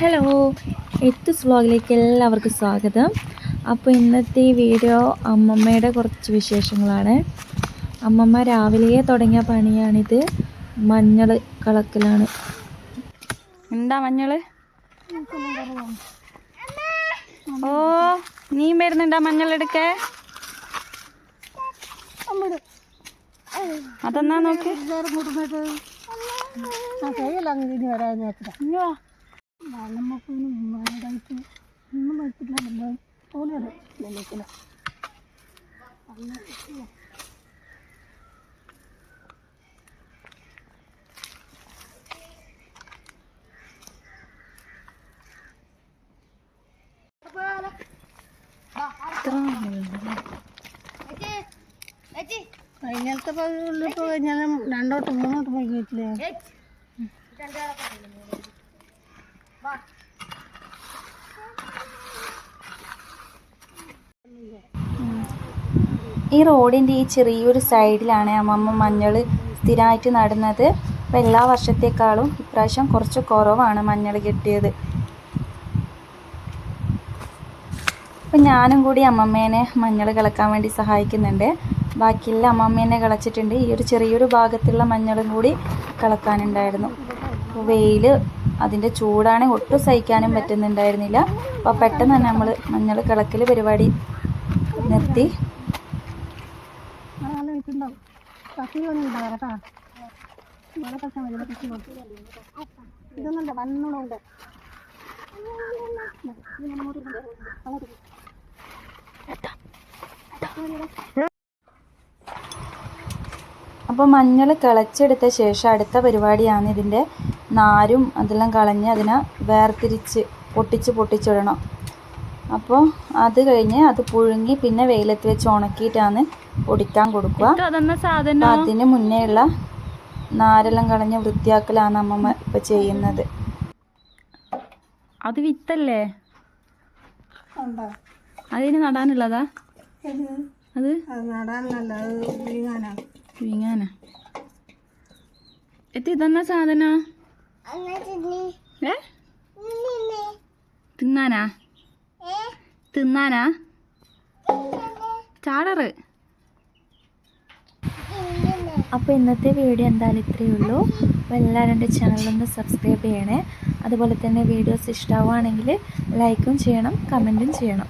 Hello എത്ത് സ്ലോഗിലേക്ക് എല്ലാവർക്കും സ്വാഗതം. അപ്പോൾ ഇന്നത്തെ ഈ വീഡിയോ അമ്മമ്മയുടെ കുറച്ച് വിശേഷങ്ങളാണ്. അമ്മമ്മ രാവിലെ തുടങ്ങിയ പണിയാണിത്. മഞ്ഞൾ കളക്കലാണ് എന്താ മഞ്ഞൾ ഓ നീ വരുന്നുണ്ടാ മഞ്ഞൾ എടുക്കേ അതെന്നാ നോക്ക്? ഇഞ്ഞോ. ഇത്ര കഴിഞ്ഞാലും അതിനകത്ത് ഇപ്പോൾ ഞാൻ രണ്ടോട്ട് മൂന്നോട്ട് പോയി വീട്ടിൽ ഈ റോഡിന്റെ ഈ ചെറിയൊരു സൈഡിലാണ് അമ്മമ്മ മഞ്ഞൾ സ്ഥിരമായിട്ട് നടുന്നത്. അപ്പം എല്ലാ വർഷത്തേക്കാളും ഇപ്രാവശ്യം കുറച്ച് കുറവാണ് മഞ്ഞൾ കിട്ടിയത്. അപ്പം ഞാനും കൂടി അമ്മമ്മേനെ മഞ്ഞൾ കിളക്കാൻ വേണ്ടി സഹായിക്കുന്നുണ്ട്. ബാക്കിയുള്ള അമ്മമ്മേനെ കിളച്ചിട്ടുണ്ട്. ഈ ഒരു ചെറിയൊരു ഭാഗത്തുള്ള മഞ്ഞളും കൂടി കിളക്കാനുണ്ടായിരുന്നു. അപ്പോൾ വെയിൽ അതിന്റെ ചൂടാണ് ഒട്ടും സഹിക്കാനും പറ്റുന്നുണ്ടായിരുന്നില്ല. അപ്പോൾ പെട്ടെന്ന് തന്നെ നമ്മൾ മഞ്ഞൾ കിളക്കൽ പരിപാടി നിർത്തി. അപ്പൊ അപ്പോൾ മഞ്ഞൾ കിളച്ചെടുത്ത ശേഷം അടുത്ത പരിപാടിയാണ് ഇതിന്റെ നാരും അതെല്ലാം കളഞ്ഞ് അതിനെ വേർതിരിച്ച് പൊട്ടിച്ച് പൊട്ടിച്ചിടണം അപ്പോൾ അത് കഴിഞ്ഞ് അത് പുഴുങ്ങി പിന്നെ വെയിലത്ത് വെച്ച് ഉണക്കിയിട്ടാണ് പൊടിക്കാൻ കൊടുക്കുക. അതിന് മുന്നേ ഉള്ള നാരെല്ലാം കളഞ്ഞ് വൃത്തിയാക്കലാണ് അമ്മമ്മ ഇപ്പൊ ചെയ്യുന്നത്. അത് വിത്തല്ലേ? അതിന് നടാനുള്ളതാ? അത്? അത് നടാനല്ല അത് വിഴുങ്ങാനാണ് വിങ്ങാനാ എത്തി ഇതെന്നാ സാധന? തിന്നാനാ? തിന്നാനാ? ചാടറ്. അപ്പോൾ ഇന്നത്തെ വീഡിയോ എന്തായാലും ഇത്രയേ ഉള്ളൂ. അപ്പോൾ എല്ലാവരും എന്റെ ചാനലൊന്ന് സബ്സ്ക്രൈബ് ചെയ്യണേ. അതുപോലെ തന്നെ വീഡിയോസ് ഇഷ്ടമാവുകയാണെങ്കിൽ ലൈക്കും ചെയ്യണം കമന്റും ചെയ്യണം.